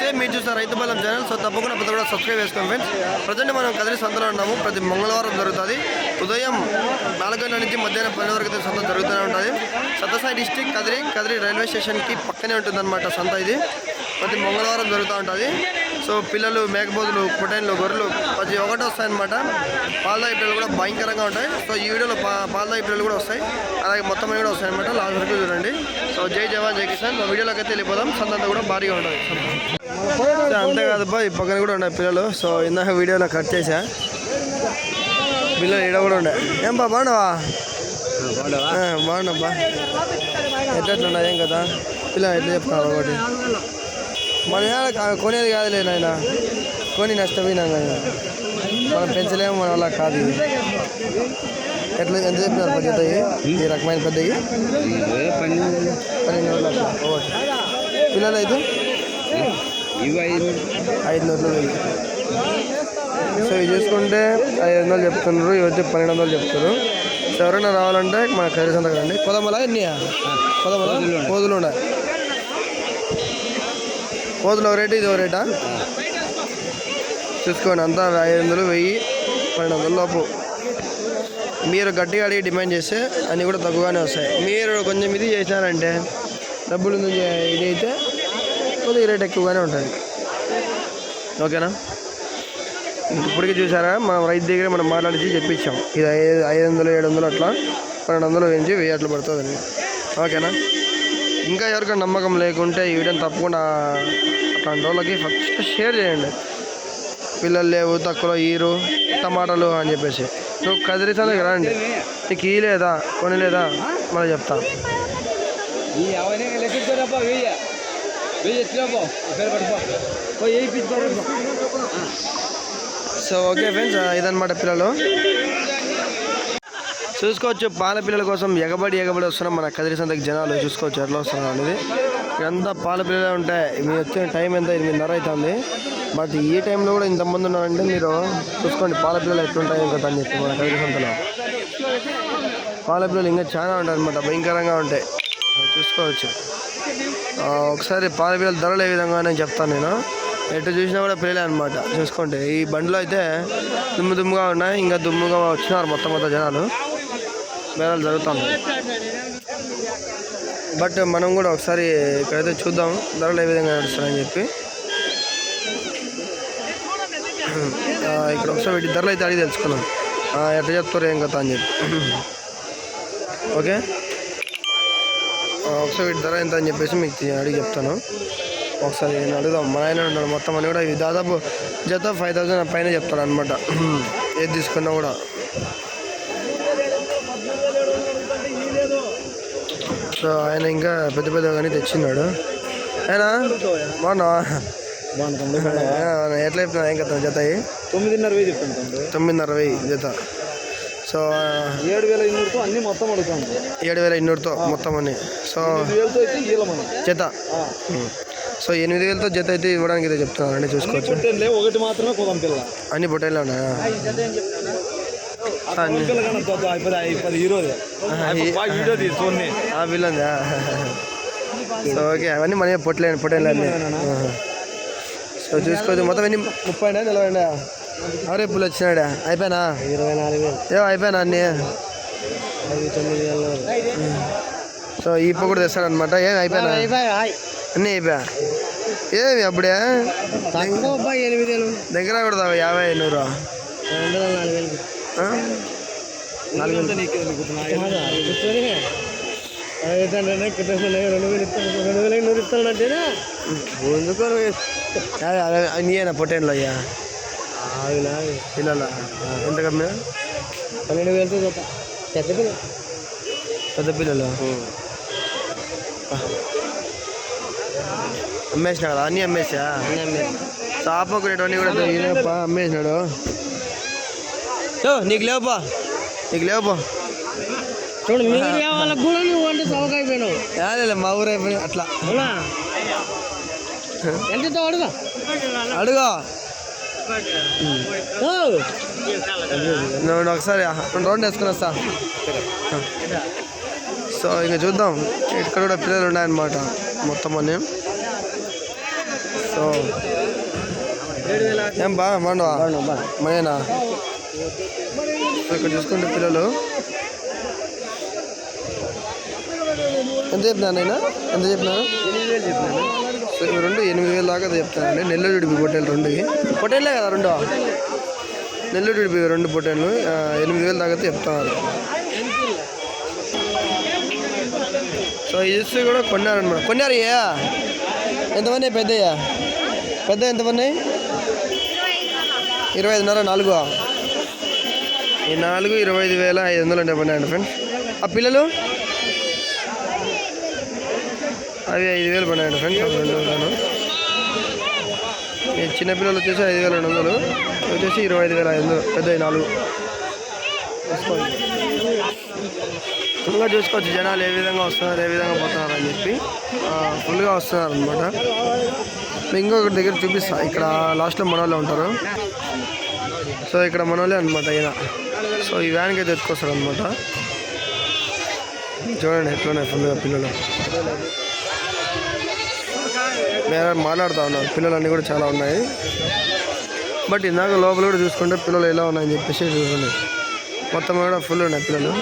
నమస్తే మీరు చూసిన రైతు బలం ఛానల్ సో తప్పకుండా ప్రతి కూడా సబ్స్క్రైబ్ చేసుకోండి ఫ్రెండ్స్ ప్రజెంట్ మనం కదిరి సంతలో ఉన్నాము. ప్రతి మంగళవారం జరుగుతుంది. ఉదయం నాలుగు గంటల నుంచి మధ్యాహ్నం పన్నెండు వరకు సంత జరుగుతూనే ఉంటుంది. సత్యసాయి డిస్టిక్ కదిరి కదిరి రైల్వే స్టేషన్కి పక్కనే ఉంటుందన్నమాట సంత ఇది. ప్రతి మంగళవారం జరుగుతూ ఉంటుంది. సో పిల్లలు మేకపోతులు పొటైన్లు గొర్రెలు ప్రతి ఒకటి వస్తాయన్నమాట. పాలదాయి పిల్లలు కూడా భయంకరంగా ఉంటాయి. సో ఈ వీడియోలో పా పాలదాయి పిల్లలు కూడా వస్తాయి. అలాగే మొత్తం కూడా వస్తాయి అనమాట లాస్ట్ వరకు చూడండి. సో జై జవాన్ జై కిసాన్. మా వీడియోలోకి అయితే వెళ్ళిపోదాం. సంత కూడా భారీగా ఉంటుంది. సో అంతేకాదు బా ఈ పక్కన కూడా ఉన్నాయి పిల్లలు. సో ఇందాక వీడియోలో కట్ చేసా పిల్లలు ఈడ కూడా ఉండే. ఏం బా బాగున్నావా? ఆ, బాగున్నాబ్బా ఎట్లా ఎట్లా ఉన్నాయి? ఏం కదా పిల్లలు ఎట్లా చెప్తున్నారు? ఒకటి. మన కొనేది కాదులే నాయన. కొని నష్టపోయినాం కానీ మనం పెంచలేము మన వల్ల కాదు ఇది. ఎట్లా ఎంత చెప్పినారు పెద్ద ఈ రకమైన పెద్దవి? పన్నెండు. పిల్లలు అయితే? ఐదు. వేలు సో ఇవి చూసుకుంటే ఐదు వందలు చెప్తున్నారు ఇవి వచ్చి పన్నెండు వందలు చెప్తారు సో ఎవరైనా రావాలంటే మన ఖరీదు సంతకం రండి పొదమల ఎన్ని పొదమల కోదులు ఉన్నాయి కోతులు ఒక రేటు ఇది ఒక రేటా? చూసుకోండి అంతా ఐదు వందలు వెయ్యి పన్నెండు వందల లోపు. మీరు గట్టిగా అడిగి డిమాండ్ చేస్తే అన్నీ కూడా తక్కువగానే వస్తాయి. మీరు కొంచెం ఇది చేసినారంటే డబ్బులు ఇది అయితే కొద్దిగా రేట్ ఎక్కువగానే ఉంటుంది. ఓకేనా? ఇప్పటికీ చూసారా? మనం రైతు దగ్గర మనం మాట్లాడించి చెప్పించాం. ఇది ఐదు ఐదు వందలు ఏడు వందలు అట్లా పన్నెండు వందలు వేయించి వెయ్యి అట్లా పడుతుందండి ఓకేనా? ఇంకా ఎవరికైనా నమ్మకం లేకుంటే ఈ వీడియోని తప్పకుండా అట్లాంటి వాళ్ళకి ఫస్ట్ షేర్ చేయండి. పిల్లలు లేవు తక్కువలో ఈరు టమాటాలు అని చెప్పేసి. నువ్వు కదిరి సందకి రండి. నీకు ఈ లేదా కొని లేదా మళ్ళీ చెప్తా. సో ఓకే ఫ్రెండ్స్ ఇదన్నమాట పిల్లలు. చూసుకోవచ్చు. పాల పిల్లల కోసం ఎగబడి ఎగబడి వస్తున్నాం మన కదిరి సంతకి జనాలు చూసుకోవచ్చు. ఎట్లా వస్తున్నారు అనేది. ఇదంతా పాల పిల్లలే ఉంటాయి. మీరు వచ్చిన టైం ఎంత? ఎనిమిదిన్నర అవుతుంది. బట్ ఈ టైంలో కూడా ఇంతమంది ఉన్నారంటే మీరు చూసుకోండి. పాల పిల్లలు ఎట్లుంటాయి ఇంకా అని చెప్పి మన కదిరి సంతలో. పాల పిల్లలు ఇంకా చాలా ఉంటాయి అనమాట భయంకరంగా ఉంటాయి. చూసుకోవచ్చు. ఒకసారి పాల పిల్లల ధరలు ఏ విధంగా నేను చెప్తాను నేను. ఎటు చూసినా కూడా పిల్లలే అనమాట చూసుకోండి. ఈ బండిలో అయితే దుమ్ము దుమ్ముగా ఉన్నాయి. ఇంకా దుమ్ముగా వచ్చినారు మొత్తం మొత్తం జనాలు. మేళాలు జరుగుతుంది బట్ మనం కూడా ఒకసారి ఇక్కడైతే చూద్దాం ధరలు ఏ విధంగా నడుస్తున్నాయని చెప్పి. ఇక్కడ ఒకసారి వీటి ధరలు అయితే అడిగి తెలుసుకున్నాం ఎట్లా చెప్తారు ఏం కదా అని చెప్పి. ఓకే? ఒకసారి వీటి ధర ఎంత అని చెప్పేసి మీకు అడిగి చెప్తాను. ఒకసారి నేను అడుగుదాం. మా ఆయన ఉన్నాడు మొత్తం అని కూడా ఇవి దాదాపు జత ఫైవ్ థౌసండ్ పైన చెప్తాడు అనమాట ఏది తీసుకున్నా కూడా. సో ఆయన ఇంకా పెద్ద పెద్దగానే తెచ్చిన్నాడు. ఆయన ఎట్లా చెప్తున్నా ఏం కదా జత తొమ్మిదిన్నర వెయ్యి చెప్తాను తొమ్మిదిన్నర వెయ్యి జత. సో ఏడు వేల ఐనూరుతో అన్ని మొత్తం అడుగుతాను. ఏడు వేల ఇన్నూరుతో మొత్తం అని సో జత. సో ఎనిమిది వేలతో జత అయితే ఇవ్వడానికి అయితే చెప్తున్నానండి చూసుకోవచ్చు. పొట్టేళ్ళే ఒకటి మాత్రమే కుదం పిల్ల. అన్ని పొట్టేళ్ళు ఉన్నాయా? పిల్లందా సో ఓకే అవన్నీ మన పొట్టలే పొట్టేళ్ళు అన్నీ. ఆహా. సో చూసుకోవచ్చు మొత్తం ఎన్ని ముప్పై నలభై అవరే పుల్ వచ్చినాడా? అయిపోయినా? ఇరవై నాలుగు ఏమో అయిపోయినా అన్నీ? సో ఈ ఇప్పుడు కూడా తెస్తాడనమాట ఏమి అయిపోయినా? అన్నీ అయిపోయా? ఏమి అప్పుడే? దగ్గర కూడా యాభై నూరు? రెండు నాలుగు వేలు ఆ? నాలుగు వేలు రెండు వేలు ఇస్తాను రెండు వేల ఐనూరు ఇస్తానంటేనే ఎందుకు అదే అదే నీయేనా పొట్టేళ్ళు అయ్యా ఆగినా పిల్లల ఎంత కమ్మినా పన్నెండు వేలతో చూద్దాం పెద్ద పిల్లలు పెద్ద పిల్లలు అమ్మేసినా కదా అన్నీ అమ్మేసా షాప్ ఒకటి కూడా ఈయనప్పా అమ్మేసినాడు నీకు లేవుపా. నీకు లేవుపా. చూడు మీరు వాళ్ళకి కూడా నువ్వు అంటే సవకైపోయినావు యాదేలే మా ఊరు అయిపోయి అట్లా. ఎంత అడుగా? అడుగు. నువ్వు ఒకసారి రౌండ్ వేసుకుని వస్తా. సో ఇంకా చూద్దాం. ఇక్కడ కూడా పిల్లలు ఉన్నాయన్నమాట మొత్తం అన్నీ. సో ఏం బా బాగున్నావా మనేనా ఇక్కడ చూసుకుంటే పిల్లలు. ఎంత చెప్పినా ఎంత చెప్పినారు? సో ఇవి రెండు ఎనిమిది వేలు దాకా చెప్తానండి. నెల్లూరు విడిపి పొట్టేలు రెండు. పొట్టేళ్ళే కదా రెండు? నెల్లూరు విడిపి రెండు పొట్టేళ్ళు. ఎనిమిది వేలు దాకా చెప్తున్నారు. సో ఇసు కూడా కొన్నారనమాట కొన్నారు అయ్యా? ఎంతమంది పెద్దయ్యా? పెద్ద ఎంతమంది ఇరవై ఐదున్నర నాలుగు. ఈ నాలుగు ఇరవై ఐదు వేల ఐదు వందలు డెబ్బై నైన్ ఫ్రెండ్స్ ఆ పిల్లలు? అవి ఐదు వేలు పడినాయండి ఫ్రెండ్స్ రెండు వేలను చిన్నపిల్లలు వచ్చేసి ఐదు వేల రెండు వందలు. వచ్చేసి ఇరవై ఐదు వేల ఐదు వందలు. పెద్ద నాలుగు. చూసుకోండి ఫుల్గా చూసుకోవచ్చు. జనాలు ఏ విధంగా వస్తున్నారు ఏ విధంగా పోతున్నారు అని చెప్పి ఫుల్గా వస్తున్నారు అనమాట ఇంకొకటి దగ్గర చూపిస్తా. ఇక్కడ లాస్ట్లో మనోళ్ళే ఉంటారు. సో ఇక్కడ మనోళ్ళే అనమాట ఈయన. సో ఈ వ్యాన్కి అయితే ఎత్తుకొస్తారు అనమాట చూడండి ఎట్లున్నాయి ఫుల్గా పిల్లలు. నేను మాట్లాడుతూ ఉన్నారు పిల్లలన్నీ కూడా చాలా ఉన్నాయి. బట్ ఇందాక లోపల కూడా చూసుకుంటే పిల్లలు ఎలా ఉన్నాయని చెప్పేసి చూడండి. మొత్తం కూడా ఫుల్ ఉన్నాయి పిల్లలు.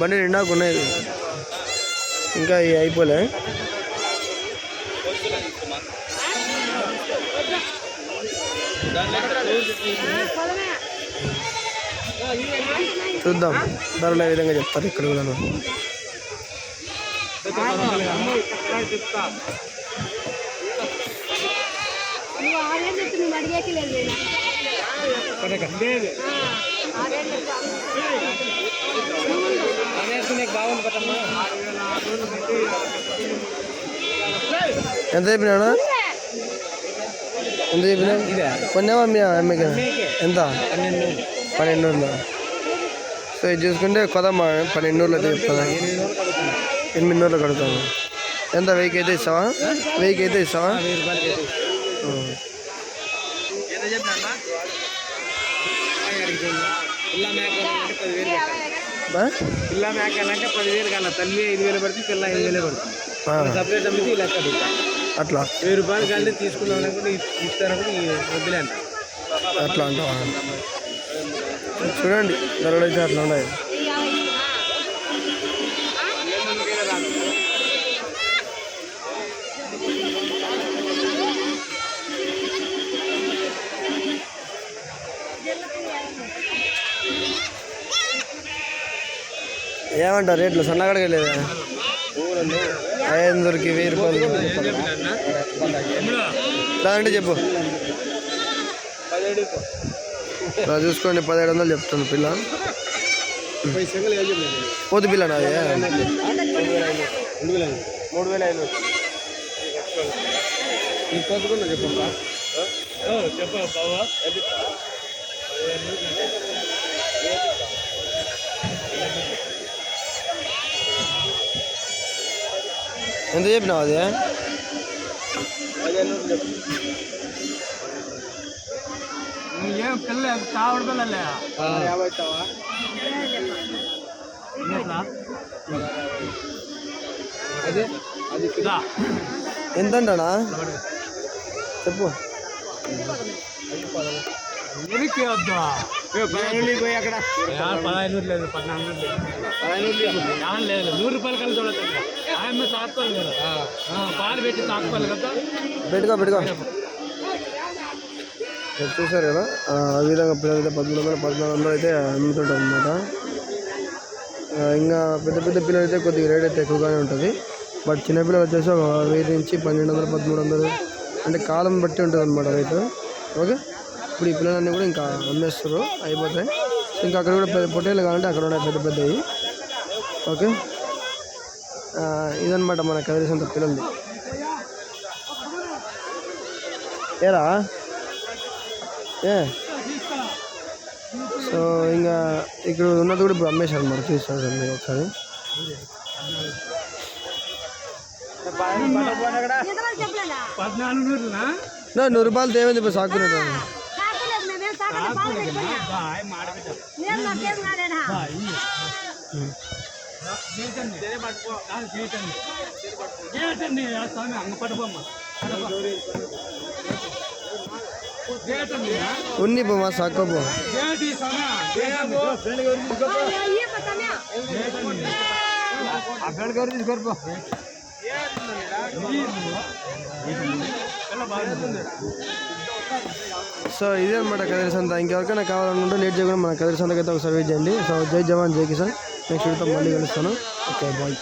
బండి నిండాకు ఉన్నాయి. ఇంకా ఇవి అయిపోలే. చూద్దాం ధరలు ఏ విధంగా చెప్తారు ఇక్కడ కూడా. ఎంత చెప్పినా చెప్పి నువ్వు అడిగేకి లేదు నేను. ఆరేళ్ళు చెప్పు. ఎంత చెప్పినాడు ఎంత చెప్పినా కొన్నావా మీ అమ్మకి ఎంత పన్నెండు వందలు సో ఇది చూసుకుంటే కొదమ్మా పన్నెండు అయితే చెప్తాను ఎనిమిది వందలు కడతాము ఎంత వెయ్యికి అయితే ఇస్తావా వెయ్యికి అయితే ఇస్తావా? పిల్ల మేకాలంటే పదివేలు కన్నా తల్లి ఐదు వేలు పడుతుంది పిల్ల ఐదు వేలు పడుతుంది సపరేట్ అమ్మితే లెక్క. అట్లా. వెయ్యి రూపాయలు కానీ తీసుకుందాం అనుకుంటే ఇస్తారనుకుంటే ఈ వద్దులే అంట. అట్లా అంటావా చూడండి ధరలు అయితే అట్లా ఉన్నాయి. ఏమంటారు రేట్లు సన్నగడగా లేదా ఐదు వీరు వెయ్యి రూపాయలు చెప్పు. చూసుకోండి పదిహేడు వందలు చెప్తుంది పిల్ల. పోతు పిల్ల నాది. మూడు వేల ఐదు నీ చెప్పమ్మా ఎంత చెప్పినావు అది ఏం పిల్ల కావడ పిల్లలే యాభై ఇస్తావా అదే అది ఎంత అంటానా చెప్పు వద్దా? పోయి అక్కడ. పదహైదు లేదు పద్నాలుగు లేదు. లేదు నూరు రూపాయలు కలిసి ఆయన తాకుకోవాలి కదా పాలు పెట్టి తాకుకోవాలి కదా? పెట్టుకో పెట్టుకో. చూసారు కదా? ఆ విధంగా పిల్లలు అయితే పదమూడు వందలు పద్నాలుగు వందలు అయితే అమ్ముతుంటారు అనమాట ఇంకా పెద్ద పెద్ద పిల్లలు అయితే కొద్దిగా రేట్ అయితే ఎక్కువగానే ఉంటుంది. బట్ చిన్న పిల్లలు వచ్చేసి ఒక వెయ్యి నుంచి పన్నెండు వందలు పదమూడు వందలు. అంటే కాలం బట్టి ఉంటుంది అనమాట రేటు. ఓకే? ఇప్పుడు ఈ పిల్లలన్నీ కూడా ఇంకా అమ్మేస్తారు అయిపోతాయి. ఇంకా అక్కడ కూడా పెద్ద పొట్టేలు కావాలంటే అక్కడ ఉన్నాయి పెద్ద పెద్దవి. ఓకే? ఆ, ఇదన్నమాట మన కదిలిసంత పిల్లలది. ఏరా? ఏ? సో ఇంకా ఇక్కడ ఉన్నది కూడా ఇప్పుడు అమ్మేశారు మరి చూస్తాను సార్ మీరు ఒకసారి నూరు రూపాయలు తేమైంది ఇప్పుడు సాకునేది స్వామి అంగ పట్టుకోమ్మ గేటండి ఉన్ని పో మా సాక్కో గేట్ ఈ స్వామి గేటండి అయ్యే పక్కనే సో ఇదే అనమాట కదిరి సంత. ఇంకెవరికైనా కావాలనుకుంటే లేట్ చేయకుండా మన కదిరి సంతకైతే ఒక సర్వీస్ చేయండి. సో జై జవాన్ జై కిసాన్. నెక్స్ట్ మళ్ళీ కలుస్తాను. Okay bye.